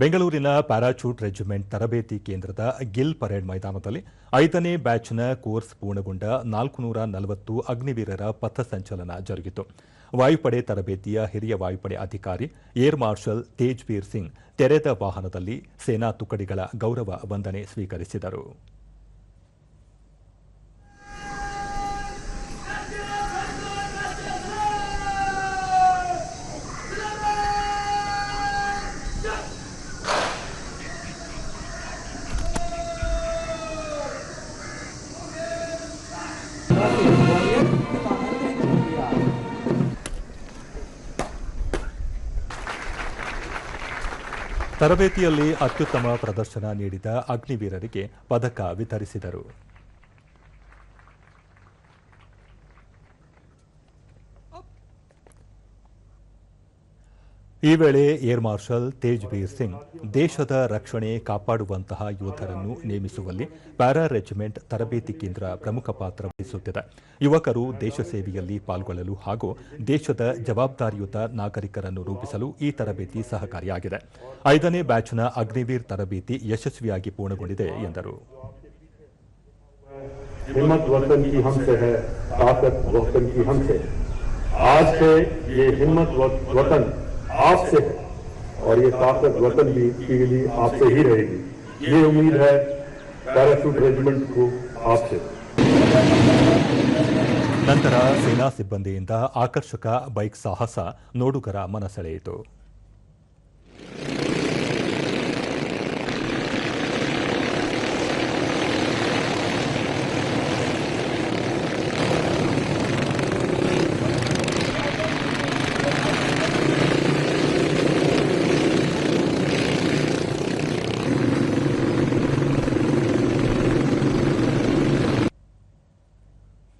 ಬೆಂಗಳೂರಿನ parachute regiment ತರಬೇತಿ ಕೇಂದ್ರದ ಗಿಲ್ ಪರೇಡ್ ಮೈದಾನದಲ್ಲಿ ಐದನೇ ಬ್ಯಾಚ್ನ ಕೋರ್ಸ್ ಪೂರ್ಣಗೊಂಡ ನಾಲ್ಕುನೂರ ನಲವತ್ತು ಅಗ್ನಿವೀರರ ಪಥಸಂಚಲನ ಜರುಗಿತು. ವಾಯುಪಡೆ ತರಬೇತಿಯ ಹಿರಿಯ ವಾಯುಪಡೆ ಅಧಿಕಾರಿ ಏರ್ ಮಾರ್ಷಲ್ ತೇಜ್ವೀರ್ ಸಿಂಗ್ ತೆರೆದ ವಾಹನದಲ್ಲಿ ಸೇನಾ ತುಕಡಿಗಳ ಗೌರವ ವಂದನೆ ಸ್ವೀಕರಿಸಿದರು. ತರಬೇತಿಯಲ್ಲಿ ಅತ್ಯುತ್ತಮ ಪ್ರದರ್ಶನ ನೀಡಿದ ಅಗ್ನಿವೀರರಿಗೆ ಪದಕ ವಿತರಿಸಿದರು. ಈ ವೇಳೆ ಏರ್ ಮಾರ್ಷಲ್ ತೇಜ್ಬೀರ್ ಸಿಂಗ್ ದೇಶದ ರಕ್ಷಣೆ ಕಾಪಾಡುವಂತಹ ಯೋಧರನ್ನು ನೇಮಿಸುವಲ್ಲಿ ಪ್ಯಾರಾ ರೆಜಿಮೆಂಟ್ ತರಬೇತಿ ಕೇಂದ್ರ ಪ್ರಮುಖ ಪಾತ್ರ ವಹಿಸುತ್ತಿದೆ ಯುವಕರು ದೇಶ ಸೇವೆಯಲ್ಲಿ ಪಾಲ್ಗೊಳ್ಳಲು ಹಾಗೂ ದೇಶದ ಜವಾಬ್ದಾರಿಯುತ ನಾಗರಿಕರನ್ನು ರೂಪಿಸಲು ಈ ತರಬೇತಿ ಸಹಕಾರಿಯಾಗಿದೆ ಐದನೇ ಬ್ಯಾಚ್ನ ಅಗ್ನಿವೀರ್ ತರಬೇತಿ ಯಶಸ್ವಿಯಾಗಿ ಪೂರ್ಣಗೊಂಡಿದೆ ಎಂದರು हिम्मत वतन की हमसे है ताकत वतन की हमसे है आज से ये हिम्मत वत- वतन आपसे है और ये ताकत वतन भी के लिए आपसे ही रहेगी ये उम्मीद है पैराशूट रेजिमेंट को आपसे ನಂತರ ಸೇನಾ ಸಿಬ್ಬಂದಿಯಿಂದ ಆಕರ್ಷಕ ಬೈಕ್ ಸಾಹಸ ನೋಡುಗರ ಮನಸೆಳೆಯಿತು